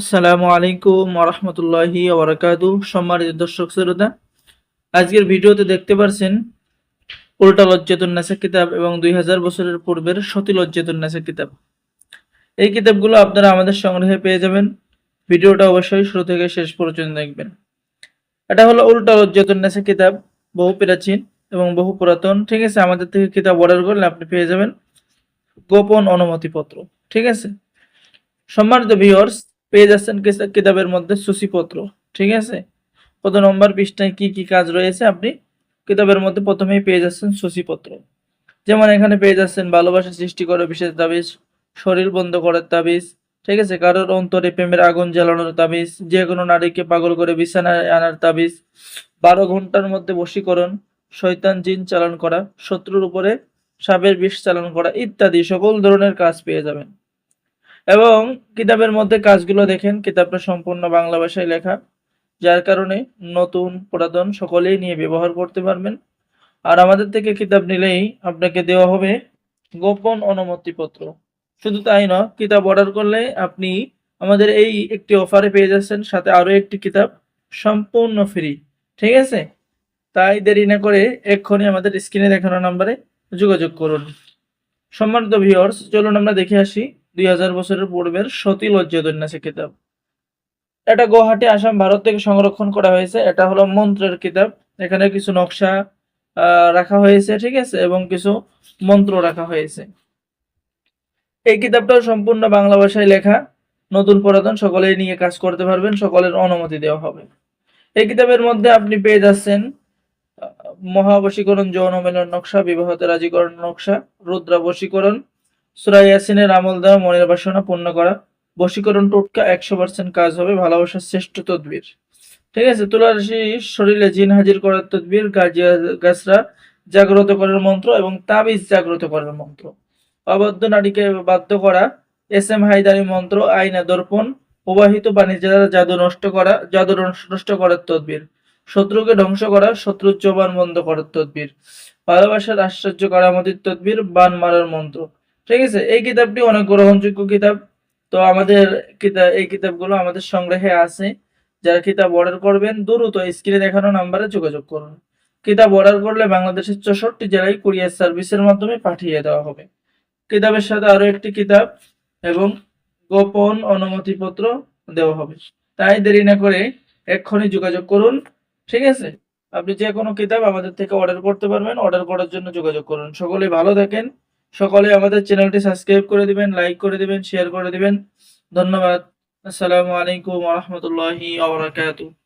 আসসালামু আলাইকুম ওরহমতুল্লাহি ওবরাকাতু। সম্মানিত দর্শক শ্রোতা, আজকের ভিডিওতে দেখতে পারছেন উল্টা লজ্জাতুন নাসা কিতাব এবং দুই হাজার বছরের পূর্বের সতী লজ্জাতুন নাসা কিতাব। এই কিতাবগুলো আপনারা আমাদের সংগ্রহে পেয়ে যাবেন। ভিডিওটা অবশ্যই শুরু থেকে শেষ পর্যন্ত দেখবেন। এটা হলো উল্টা লজ্জাতুন নাসা কিতাব, বহু প্রাচীন এবং বহু পুরাতন। ঠিক আছে, আমাদের থেকে কিতাব অর্ডার করলে আপনি পেয়ে যাবেন। গোপন অনুমতিপত্র, ঠিক আছে? সম্মানিত ভিউয়ার্স পেয়ে যাচ্ছেন কিতাবের মধ্যে সূচিপত্র, ঠিক আছে? কত নম্বর পৃষ্ঠায় কি কি কাজ রয়েছে আপনি? কিতাবের মধ্যে প্রথমেই পেয়ে যাচ্ছেন সূচিপত্র। যেমন এখানে পেয়ে যাচ্ছেন ভালোবাসা সৃষ্টি করে, বিশেষ তাবিজ, শরীর বন্ধ করার তাবিজ, ঠিক আছে? কারোর অন্তরে প্রেমের আগুন জ্বালানোর তাবিজ, যে কোনো নারীকে পাগল করে বিছানায় আনার তাবিজ, বারো ঘণ্টার মধ্যে বশীকরণ, শয়তান জিন চালান করা, শত্রুর উপরে সাপের বিষ চালান করা ইত্যাদি সকল ধরনের কাজ পেয়ে যাবেন। এবং কিতাবের মধ্যে কাজগুলো দেখেন, কিতাবটা সম্পূর্ণ বাংলা ভাষায় লেখা, যার কারণে নতুন পুরাতন সকলেই নিয়ে ব্যবহার করতে পারবেন। আর আমাদের থেকে কিতাব নিলেই আপনাকে দেওয়া হবে গোপন অনুমতিপত্র। শুধু তাই নয়, কিতাব অর্ডার করলে আপনি আমাদের এই একটি অফারে পেয়ে যাচ্ছেন, সাথে আরও একটি কিতাব সম্পূর্ণ ফ্রি ঠিক আছে? তাই দেরি না করে এক্ষুনি আমাদের স্ক্রিনে দেখানো নাম্বারে যোগাযোগ করুন। সম্মানিত ভিউয়ার্স চলুন আমরা দেখে আসি দুই হাজার বছরের পূর্বের সতী লজ্জাদন্যাসী কিতাব। এটা গুয়াহাটি, আসাম, ভারত থেকে সংরক্ষণ করা হয়েছে। এটা হলো মন্ত্রের কিতাব। এখানে কিছু নকশা রাখা হয়েছে, ঠিক আছে? এবং কিছু মন্ত্র রাখা হয়েছে। এই কিতাবটা সম্পূর্ণ বাংলা ভাষায় লেখা। নতুন পুরাতন, সকলেই নিয়ে কাজ করতে পারবেন, সকলের অনুমতি দেওয়া হবে। এই কিতাবের মধ্যে আপনি পেয়ে যাচ্ছেন মহাবশীকরণ, যৌন মেলন নকশা, বিবাহতে রাজীকরণ নকশা রুদ্রা বশীকরণ সুরা ইয়াসিনের আমল দেওয়া মনের বাসনা পূর্ণ করা, বশীকরণ টোটকা একশো পার্সেন্ট কাজ হবে, ভালোবাসার শ্রেষ্ঠ তদবির। ঠিক আছে তুলা রাশি শরীরে জিন হাজির করার তদবির, গাজিয়া গাছরা জাগ্রত করার মন্ত্র এবং তাবিজ জাগ্রত করার মন্ত্র। অবাধ্য নারীকে বাধ্য করা, এস এম হায়দারি মন্ত্র আইনা দর্পণ, প্রবাহিত পানি দ্বারা জাদু নষ্ট করা, জাদু নষ্ট করার তদবির। শত্রুকে ধ্বংস করা, শত্রুর জবান বন্ধ করার তদবির। ভালোবাসার আশ্চর্য কারামতির তদবির, বান মারার মন্ত্র। ঠিক আছে, এই কিতাবটি অনেক গ্রহণযোগ্য কিতাব। তো আমাদের এই কিতাবগুলো আমাদের সংগ্রহে আছে। যারা কিতাব অর্ডার করবেন, দ্রুত স্ক্রিনে দেখানো নাম্বারে যোগাযোগ করুন। কিতাব অর্ডার করলে বাংলাদেশের চৌষট্টি জেলায় কুরিয়ার সার্ভিসের মাধ্যমে পাঠিয়ে দেওয়া হবে। কিতাবের সাথে আরও একটি কিতাব এবং গোপন অনুমতিপত্র দেওয়া হবে। তাই দেরি না করে এক্ষুনি যোগাযোগ করুন, ঠিক আছে? আপনি যে কোনো কিতাব আমাদের থেকে অর্ডার করতে পারবেন। অর্ডার করার জন্য যোগাযোগ করুন। সকলে ভালো থাকেন। সকলে আমাদের চ্যানেলটি সাবস্ক্রাইব করে দিবেন লাইক করে দিবেন শেয়ার করে দিবেন। ধন্যবাদ। আসসালামু আলাইকুম রাহমাতুল্লাহি ওয়া বারাকাতুহু।